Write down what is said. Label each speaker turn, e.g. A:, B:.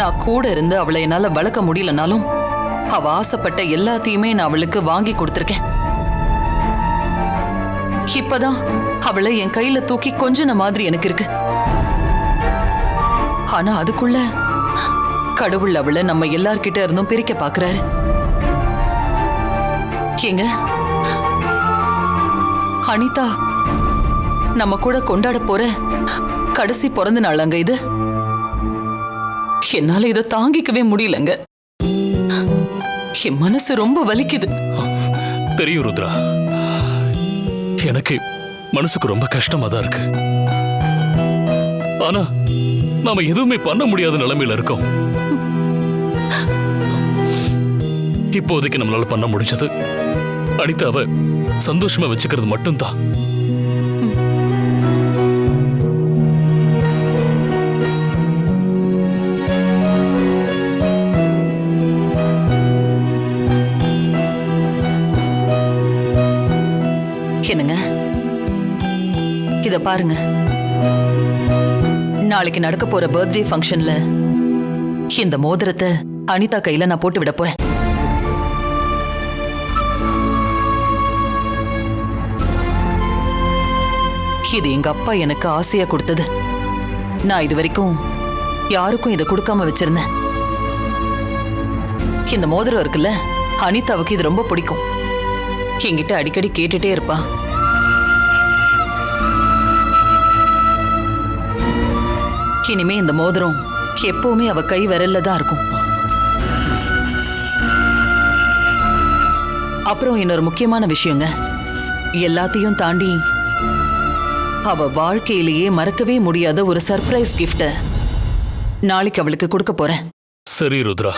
A: நான் கூட இருந்து அவளை என்னால வளர்க்க முடியலனாலும் அவ ஆசைப்பட்ட எல்லாத்தையுமே நான் அவளுக்கு வாங்கி கொடுத்துருக்கேன். இப்பதான் அவளை என் கையில தூக்கி கொஞ்சன மாதிரி எனக்கு இருக்கு. ஆனா அதுக்குள்ள கடவுள் அவளை நம்ம எல்லார்கிட்ட இருந்தும் பிரிக்க பாக்குறாரு. ஏங்க? அனிதா நம்ம கூட கொண்டாட போற கடைசி பிறந்த நாளாங்க இது. என்னால இதை தாங்கிக்கவே முடியலங்க. என் மனசு ரொம்ப வலிக்குது.
B: தெரியும் ருத்ரா. எனக்கு மனசுக்கு ரொம்ப கஷ்டமா தான் இருக்கு. ஆனா நாம எதுவுமே பண்ண முடியாத நிலைமையில இருக்கோம். இப்போதைக்கு நம்மளால பண்ண முடிஞ்சது அனிதாவை சந்தோஷமா வச்சுக்கிறது மட்டும்தான்.
A: என்னங்க இத பாருங்க. நாளைக்கு நடக்க போற பர்த்டே ஃபங்க்ஷன்ல இந்த மோதிரத்தை அனிதா கையில நான் போட்டு விட போறேன். இது எங்க அப்பா எனக்கு ஆசையா கொடுத்தது. நான் இது வரைக்கும் யாருக்கும் இதை கொடுக்காம வச்சிருந்தேன். இந்த மோதிரம் இருக்குல்ல அனிதாவுக்கு இது ரொம்ப பிடிக்கும். என்கிட்ட அடிக்கடி கேட்டுட்டே இருப்பா. இனிமே இந்த மோதிரம் எப்பவுமே அவ கை விரல்ல தான் இருக்கும். அப்புறம் இன்னொரு முக்கியமான விஷயங்க. எல்லாத்தையும் தாண்டி அவ வாழ்க்கையிலேயே மறக்கவே முடியாத ஒரு சர்ப்ரைஸ் கிஃப்ட நாளைக்கு அவளுக்கு கொடுக்க போறேன்.
B: சரி ருத்ரா.